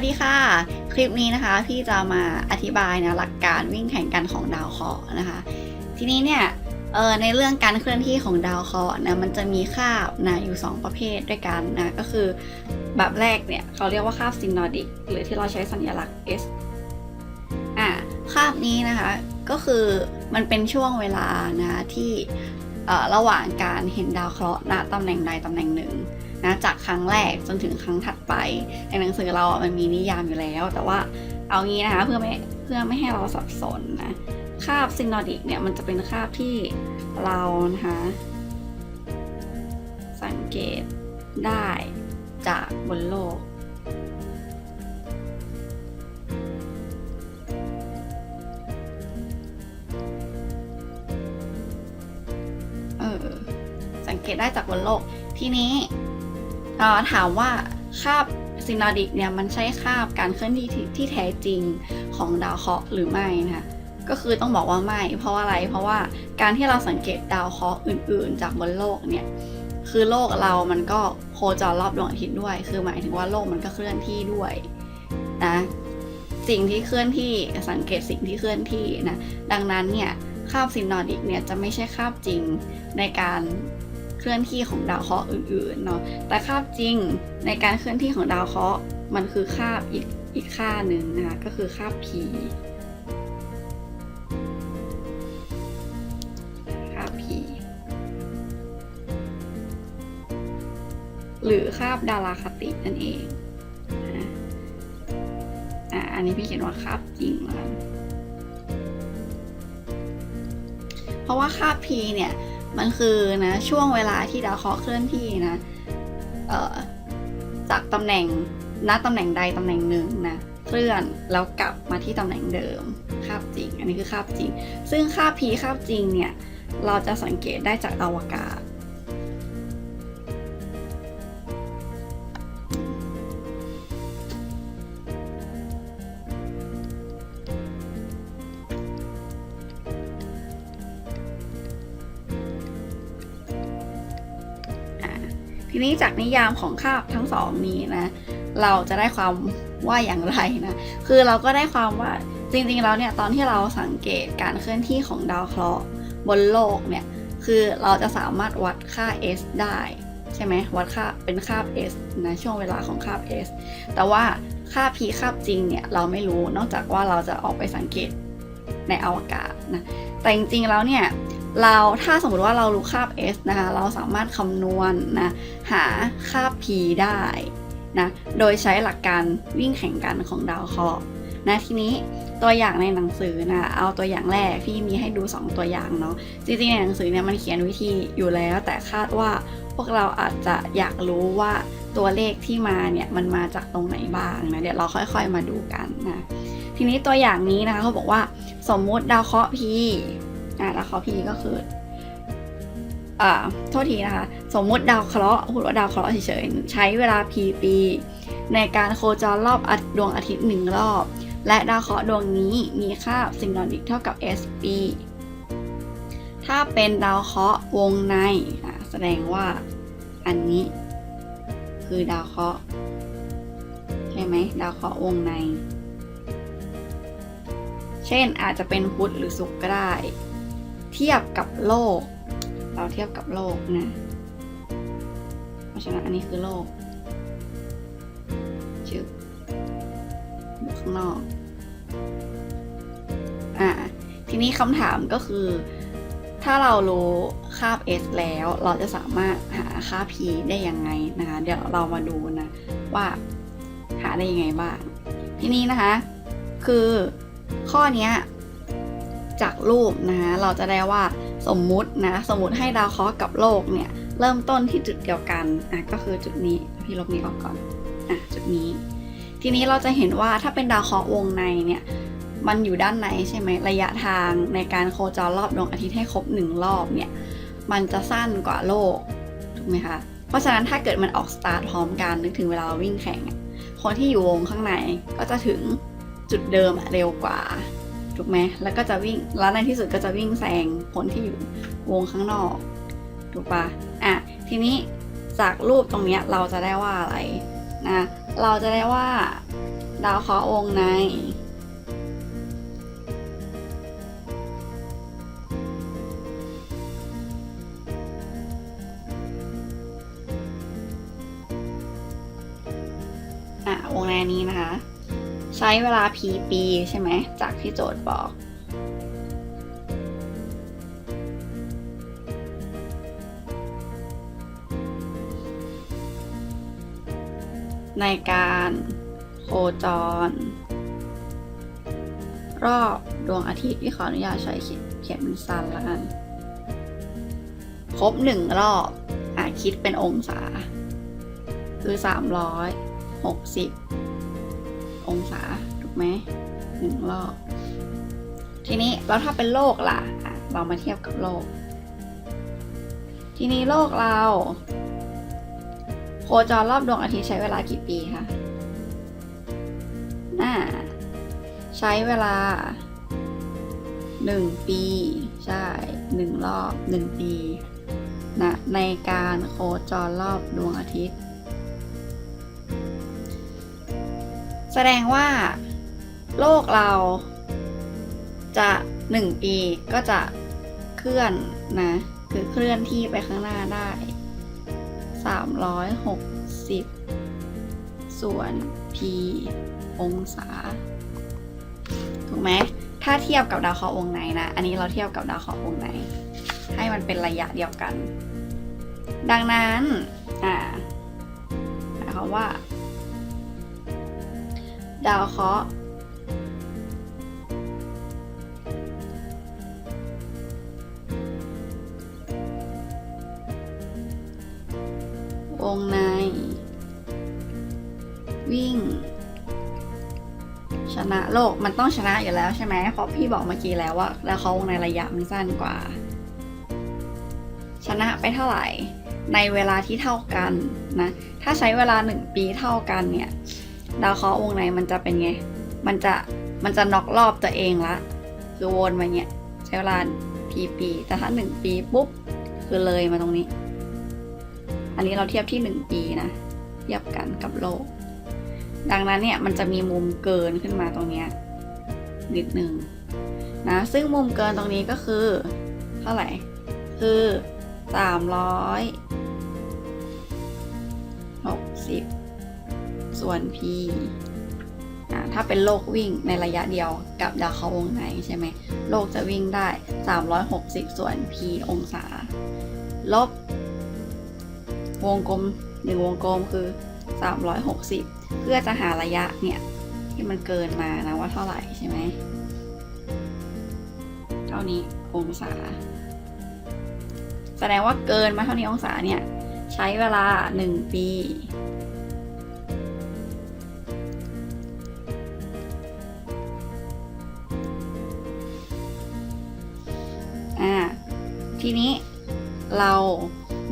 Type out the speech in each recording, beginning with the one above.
วัสดีค่ะ คลิปนี้นะคะ พี่จะมาอธิบายนะหลักการวิ่งแข่งกันของดาวเคราะห์นะคะ ทีนี้เนี่ยเออในเรื่องการเคลื่อนที่ของดาวเคราะห์นะมันจะมีคาบนะอยู่ 2 ประเภทด้วยกันนะก็คือแบบแรกเนี่ยเขาเรียกว่าคาบซินนอดิกหรือที่เราใช้สัญลักษณ์ S อะคาบนี้นะคะก็คือมันเป็นช่วงเวลานะที่เออระหว่างการเห็นดาวเคราะห์ณตำแหน่งใดตำแหน่งหนึ่ง นะจากครั้งแรกจนถึงครั้งถัดไป ในหนังสือเราอะมันมีนิยามอยู่แล้ว แต่ว่าเอางี้นะคะเพื่อไม่เพื่อไม่ให้เราสับสนนะคาบซินนอดิกเนี่ยมันจะเป็นคาบที่เรานะคะสังเกตได้จากบนโลกเออสังเกตได้จากบนโลก ทีนี้ ถามว่าคาบซินอดิกเนี่ยมันใช่คาบการเคลื่อนที่ที่แท้จริงของดาวเคราะห์หรือไม่นะคะก็คือต้องบอกว่าไม่ เพราะว่าอะไร เพราะว่าการที่เราสังเกตดาวเคราะห์อื่น ๆ จากบนโลกเนี่ย คือโลกเรามันก็โคจรรอบดวงอาทิตย์ด้วย คือหมายถึงว่าโลกมันก็เคลื่อนที่ด้วยนะสิ่งที่เคลื่อนที่สังเกตสิ่งที่เคลื่อนที่นะดังนั้นเนี่ยคาบซินนอดิกเนี่ยจะไม่ใช่คาบจริงในการ เคลื่อนที่ของดาวเคราะห์อื่นๆเนาะแต่คาบจริงในการเคลื่อนที่ของดาวเคราะห์มันคือคาบอีกอีกค่าหนึ่งนะคะก็คือคาบ P คาบ P หรือคาบดาราคตินั่นเองนะอะอันนี้พี่เขียนว่าคาบจริงแล้วเพราะว่าคาบ P เนี่ย มันคือนะช่วงเวลาที่ดาวเคราะห์เคลื่อนที่นะเอ่อจากตำแหน่งณตำแหน่งใดตำแหน่งหนึ่งนะเคลื่อนแล้วกลับมาที่ตำแหน่งเดิมคาบจริง อันนี้คือคาบจริง ซึ่งคาบ P คาบจริงเนี่ยเราจะสังเกตได้จากอวกาศ ทีนี้จากนิยามของคาบทั้งสองนี้นะ เราจะได้ความว่าอย่างไรนะ คือเราก็ได้ความว่าจริงๆแล้วเนี่ยตอนที่เราสังเกตการเคลื่อนที่ของดาวเคราะห์บนโลกเนี่ย คือเราจะสามารถวัดค่า s ได้ใช่ไหมวัดค่าเป็นค่า s นะช่วงเวลาของค่า s แต่ว่าค่า p ค่าจริงเนี่ยเราไม่รู้นอกจากว่าเราจะออกไปสังเกตในอวกาศนะ แต่จริงๆแล้วเนี่ย เราถ้าสมมติว่าเรารู้ค่า s นะคะ เราสามารถคำนวณนะหาค่า p ได้นะโดยใช้หลักการวิ่งแข่งกันของดาวเคราะห์นะทีนี้ตัวอย่างในหนังสือนะเอาตัวอย่างแรกพี่มีให้ดู 2 ตัวอย่างเนาะจริงๆในหนังสือเนี่ยมันเขียนวิธีอยู่แล้ว แต่คาดว่าพวกเราอาจจะอยากรู้ว่าตัวเลขที่มาเนี่ยมันมาจากตรงไหนบ้างนะเดี๋ยวเราค่อย ๆมาดูกันนะทีนี้ตัวอย่างนี้นะคะเขาบอกว่าสมมุติดาวเคราะห์ P อะดาวเคราะห์ P ก็คืออ่าโทษทีนะคะ สมมติดาวเคราะห์พูดว่าดาวเคราะห์เฉยๆ ใช้เวลา P ปี ในการโคจรรอบดวงอาทิตย์หนึ่งรอบ และดาวเคราะห์ดวงนี้มีค่าซิงนอดิกเท่ากับ s p ถ้าเป็นดาวเคราะห์วงใน แสดงว่าอันนี้คือดาวเคราะห์ใช่ไหมดาวเคราะห์วงใน เช่นอาจจะเป็นพุธหรือศุกร์ก็ได้ เทียบกับโลก เราเทียบกับโลกนะ เพราะฉะนั้นอันนี้คือโลกจึบอยู่ข้างนอก อ่า ทีนี้คำถามก็คือ ถ้าเรารู้ค่า s แล้ว เราจะสามารถหาค่า p ได้ยังไงนะคะ เดี๋ยวเรามาดูนะ ว่าหาได้ยังไงบ้าง ทีนี้นะคะ คือข้อนี้ จากรูปนะคะเราจะได้ว่าสมมุตินะสมมุติให้ดาวเคราะห์กับโลกเนี่ยเริ่มต้นที่จุดเดียวกันอะก็คือจุดนี้พี่ลบนี้ออกก่อนอะจุดนี้ ทีนี้เราจะเห็นว่าถ้าเป็นดาวเคราะห์วงในเนี่ยมันอยู่ด้านในใช่ไหมระยะทางในการโคจรรอบดวงอาทิตย์ให้ครบหนึ่งรอบเนี่ยมันจะสั้นกว่าโลกถูกไหมคะเพราะฉะนั้นถ้าเกิดมันออกสตาร์ทพร้อมกันนึกถึงเวลาเราวิ่งแข่งคนที่อยู่วงข้างในก็จะถึงจุดเดิมเร็วกว่า ถูกไหมแล้วก็จะวิ่ง แล้วในที่สุดก็จะวิ่งแซงคนที่อยู่วงข้างนอก ถูกปะอะ ทีนี้จากรูปตรงเนี้ยเราจะได้ว่าอะไรนะ เราจะได้ว่าดาวเคราะห์วงใน ช้เวลา p ปีใช่ไหม จากที่โจทย์บอก ในการโคจร รอบดวงอาทิตย์ที่ขออนุญาตใช้เขียนเขียนเป็นซันล้วกัน ครบหนึ่งรอบอะคิดเป็นองศา คือสามร้ องศาถูกไหมหนึ่งรอบ ทีนี้แล้วถ้าเป็นโลกล่ะ เรามาเทียบกับโลก ทีนี้โลกเรา โคจรรอบดวงอาทิตย์ใช้เวลากี่ปีคะอ่าใช้เวลาหนึ่งปี ใช่หนึ่งรอบหนึ่งปีนะในการโคจรรอบดวงอาทิตย์ แสดงว่า โลกเราจะหนึ่งปีก็จะเคลื่อนนะคือเคลื่อนที่ไปข้างหน้าได้ 360 ส่วน p องศา ถูกไหม ถ้าเทียบกับดาวเคราะห์วงในนะ อันนี้เราเทียบกับดาวเคราะห์วงใน ให้มันเป็นระยะเดียวกัน ดังนั้น อ่าหมายความว่า ดาวเคราะห์วงใน วิ่ง ชนะโลกมันต้องชนะอยู่แล้วใช่ไหมเพราะพี่บอกเมื่อกี้แล้วว่า แล้วเขาวงในระยะมันสั้นกว่า ชนะไปเท่าไหร่ ในเวลาที่เท่ากันนะ ถ้าใช้เวลาหนึ่งปีเท่ากันเนี่ย ดาวเคราะห์วงในมันจะเป็นไง มันจะมันจะน็อกรอบตัวเองละ คือวนมาเนี่ยใช้เวลาพีปีแต่ถ้าหนึ่งปีปุ๊บ คือเลยมาตรงนี้ อันนี้เราเทียบที่หนึ่งปีนะ เทียบกันกับโลก ดังนั้นเนี่ยมันจะมีมุมเกินขึ้นมาตรงเนี้ยนิดหนึ่งนะ ซึ่งมุมเกินตรงนี้ก็คือ เท่าไหร่ คือสามร้อยหกสิบ ส่วน p อะถ้าเป็นโลกวิ่งในระยะเดียวกับดาวเคราะห์วงในใช่ไหมโลกจะวิ่งได้ 360 ส่วน p องศา ลบ วงกลมหนึ่งวงกลมคือ 360 เพื่อจะหาระยะเนี่ยที่มันเกินมานะว่าเท่าไหร่ใช่ไหมเท่านี้องศา แสดงว่าเกินมาเท่านี้องศาเนี่ย ใช้เวลา 1 ปี ทีนี้เรา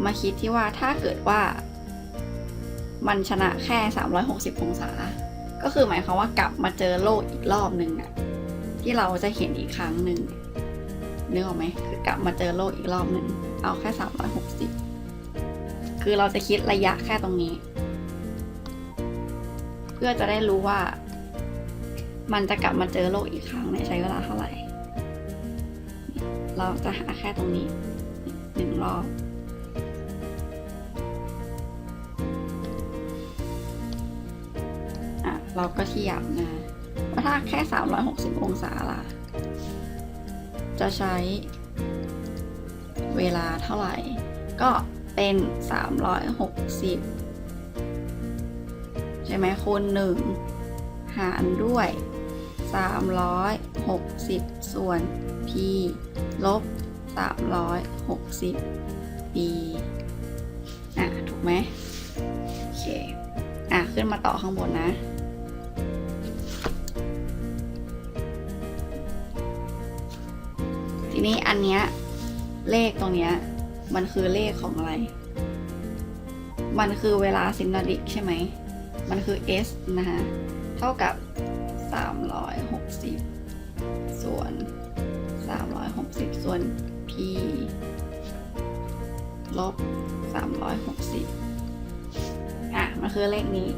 มาคิดที่ว่าถ้าเกิดว่า มันชนะแค่ 360 องศา ก็คือหมายความว่ากลับมาเจอโลกอีกรอบหนึ่งอะที่เราจะเห็นอีกครั้งหนึ่งนึกออกไหมคือกลับมาเจอโลกอีกรอบหนึ่งเอาแค่ 360 คือเราจะคิดระยะแค่ตรงนี้ เพื่อจะได้รู้ว่า มันจะกลับมาเจอโลกอีกครั้งเนี่ยใช้เวลาเท่าไหร่ เราจะหาแค่ตรงนี้หนึ่งรอบ อะ เราก็เทียบนะว่าถ้าแค่ 360 องศาล่ะ จะใช้เวลาเท่าไหร่ ก็เป็น 360 ใช่ไหมคูณ1 หารด้วย 360 ส่วน p ลบ360 p อะ ถูกไหมโอเค อะ ขึ้นมาต่อข้างบนนะทีนี้อันเนี้ยเลขตรงเนี้ยมันคือเลขของอะไร มันคือเวลาซินนาดิกใช่ไหม มันคือ s นะคะ เท่ากับ 360 ส่วน 60 ส่วน p ลบ 360 อะ มันคือเลขนี้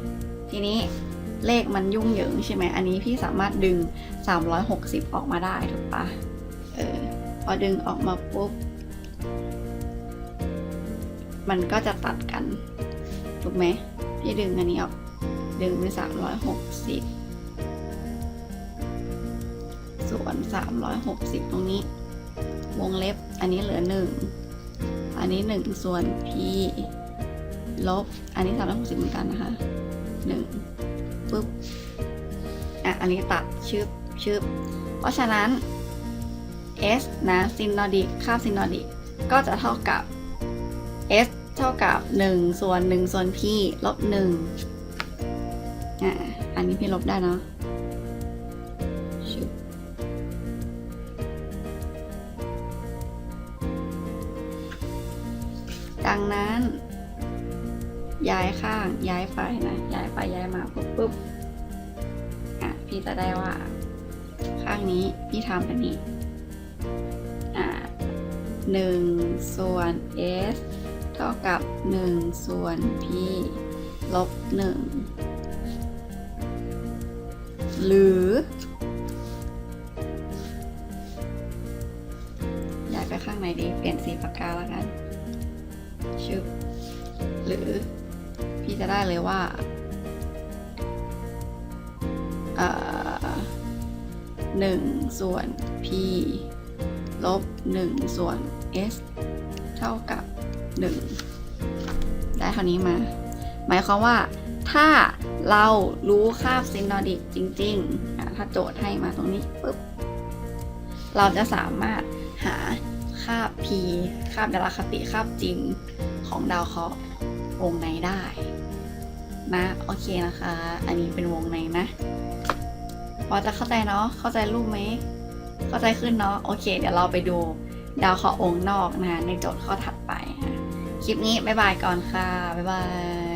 ทีนี้เลขมันยุ่งเหยิงใช่ไหม อันนี้พี่สามารถดึง 360 ออกมาได้ถูกปะเออ พอดึงออกมาปุ๊บ มันก็จะตัดกัน ถูกไหม พี่ดึงอันนี้ออก ดึงเป็น360 ส่วน 360 ตรงนี้ วงเล็บ อันนี้เหลือ 1 อันนี้ 1 ส่วน p ลบ อันนี้360เหมือนกันนะคะ 1ปุ๊บ อะ อันนี้ตัดชึบชึบ เพราะฉะนั้น s นะซินนอดิกค่าซินนอดิกก็จะเท่ากับ s เท่ากับ 1 ส่วน 1 ส่วน p ลบ1อะ อันนี้พี่ลบได้เนาะ นั้น ย้ายข้างย้ายไปนะ ย้ายไปย้ายมาปุ๊บปุ๊บอะพี่จะได้ว่า ข้างนี้พี่ทำแบบนี้อะหนึ่งส่วน s เท่ากับหนึ่งส่วน p ลบหนึ่งหรือย้ายไปข้างไหนดี เปลี่ยนสีปากกาแล้วกัน ชึบหรือพี่จะได้เลยว่าหนึ่งส่วน p ลบหนึ่งส่วน s เท่ากับหนึ่งได้เท่านี้มา หมายความว่าถ้าเรารู้ค่าซินนอดิกจริงๆ ถ้าโจทย์ให้มาตรงนี้ปุ๊บ เราจะสามารถหา คาบ p คาบดาราคติคาบจริงของดาวเคราะห์วงในได้นะโอเคนะคะ อันนี้เป็นวงในนะพอจะเข้าใจเนาะเข้าใจรูปไหมเข้าใจขึ้นเนาะโอเค เดี๋ยวเราไปดูดาวเคราะห์วงนอกนะในโจทย์ข้อถัดไปนะคลิปนี้บ๊ายบายก่อนค่ะบ๊ายบาย